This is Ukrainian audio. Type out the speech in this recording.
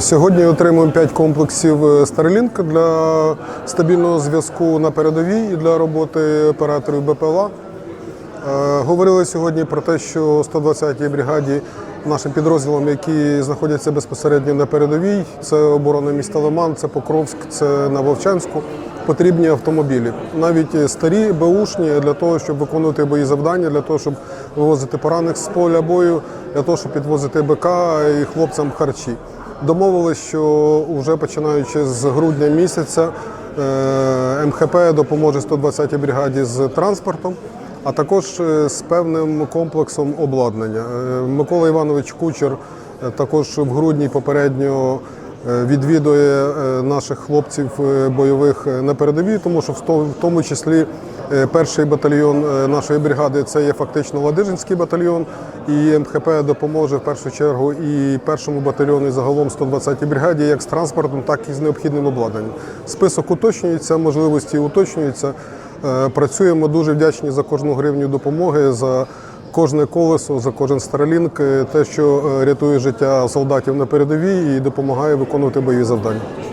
Сьогодні отримуємо 5 комплексів е, Starlink для стабільного зв'язку на передовій і для роботи операторів БПЛА. Е, Говорили сьогодні про те, що 120-й бригаді нашим підрозділам, які знаходяться безпосередньо на передовій, це оборона міста Лиман, це Покровськ, це на Вовчанську, потрібні автомобілі. Навіть старі, беушні, для того, щоб виконувати бої завдання, для того, щоб вивозити поранених з поля бою, для того, щоб підвозити БК і хлопцям харчі. Домовились, що вже починаючи з грудня місяця е, МХП допоможе 120-й бригаді з транспортом а також е, з певним комплексом обладнання. Е, Микола Іванович Кучер також в грудні попередньо відвідує е, наших хлопців е, бойових е, на передовій, тому що в то- в тому числі е, перший батальйон е, нашої бригади це є фактично Ладижинський батальйон, і МХП допоможе в першу чергу і першому батальйону, і загалом 120-й бригаді, як з транспортом, так і з необхідним обладнанням. Список уточнюється, можливості уточнюються. Е, Працюємо дуже вдячні за кожну гривню допомоги, за кожне колесо, за кожен стрелінг те, що е, рятує життя солдатів на передовій і допомагає виконувати бойові завдання.